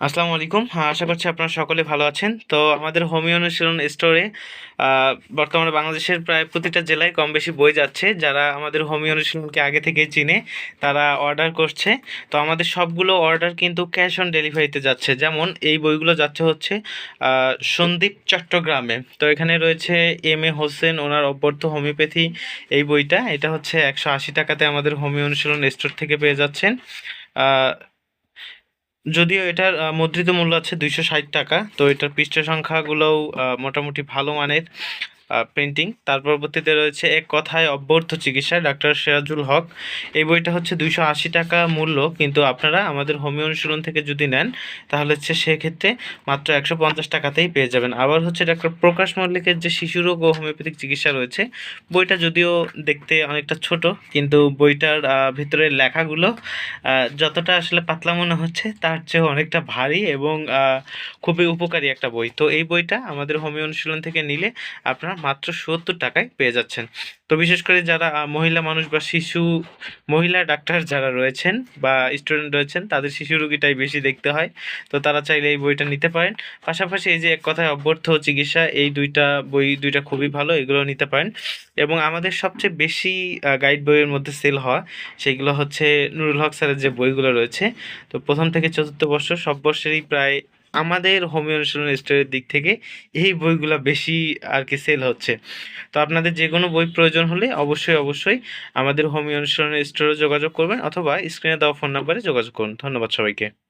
আসসালামু আলাইকুম। হ্যাঁ আশা করছি আপনারা সকলে ভালো আছেন। তো আমাদের হোমিও অনুশীলন স্টোরে বর্তমানে বাংলাদেশের প্রায় প্রতিটা জেলায় কম বেশি বই যাচ্ছে। যারা আমাদের হোমিও অনুশীলনকে আগে থেকেই চিনে, তারা অর্ডার করছে। তো আমাদের সবগুলো অর্ডার কিন্তু ক্যাশ অন ডেলিভারিতে যাচ্ছে। যেমন এই বইগুলো যাচ্ছে হচ্ছে সন্দীপ চট্টগ্রামে। তো এখানে রয়েছে এম এ হোসেন, ওনার অব্যর্থ হোমিওপ্যাথি এই বইটা। এটা হচ্ছে একশো আশি টাকাতে আমাদের হোমিও অনুশীলন স্টোর থেকে পেয়ে যাচ্ছেন। যদিও এটার মুদ্রিত মূল্য আছে দুইশো ষাট টাকা, তো এটার পৃষ্ঠা সংখ্যাগুলোও মোটামুটি ভালো মানের। প্রিন্টিং তার পরবর্তীতে রয়েছে এক কথায় অব্যর্থ চিকিৎসা ডাক্তার সিরাজুল হক। এই বইটা হচ্ছে দুইশো আশি টাকা মূল্য কিন্তু আপনারা আমাদের হোমিও অনুশীলন থেকে যদি নেন তাহলে হচ্ছে সেক্ষেত্রে মাত্র একশো পঞ্চাশ টাকাতেই পেয়ে যাবেন। আবার হচ্ছে ডাক্তার প্রকাশ মল্লিকের যে শিশু রোগ ও হোমিওপ্যাথিক চিকিৎসা রয়েছে বইটা যদিও দেখতে অনেকটা ছোট কিন্তু বইটার আহ, ভিতরের লেখাগুলো যতটা আসলে পাতলা মনে হচ্ছে তার চেয়ে অনেকটা ভারী এবং খুবই উপকারী একটা বই। তো এই বইটা আমাদের হোমিও অনুশীলন থেকে নিলে আপনারা মাত্র সত্তর টাকায় পেয়ে যাচ্ছেন। তো বিশেষ করে যারা মহিলা মানুষ বা শিশু, মহিলা ডাক্তার যারা রয়েছেন বা স্টুডেন্ট রয়েছেন, তাদের শিশু রোগীটাই বেশি দেখতে হয়। তো তারা চাইলে এই বইটা নিতে পারেন। পাশাপাশি এই যে এক কথায় অব্যর্থ চিকিৎসা, এই দুইটা বই, দুইটা খুবই ভালো এগুলো নিতে পারেন। এবং আমাদের সবচেয়ে বেশি গাইড বইয়ের মধ্যে সেল হওয়া, সেগুলো হচ্ছে নুরুল হক স্যারের যে বইগুলো রয়েছে, তো প্রথম থেকে চতুর্থ বর্ষ সব বর্ষেরই প্রায় আমাদের হোমিও অনুশীলন স্টোরের দিক থেকে এই বইগুলো বেশি আর কি সেল হচ্ছে। তো আপনাদের যে কোনো বই প্রয়োজন হলে অবশ্যই অবশ্যই আমাদের হোমিও অনুশীলন স্টোরে যোগাযোগ করবেন অথবা স্ক্রিনে দেওয়া ফোন নাম্বারে যোগাযোগ করুন। ধন্যবাদ সবাইকে।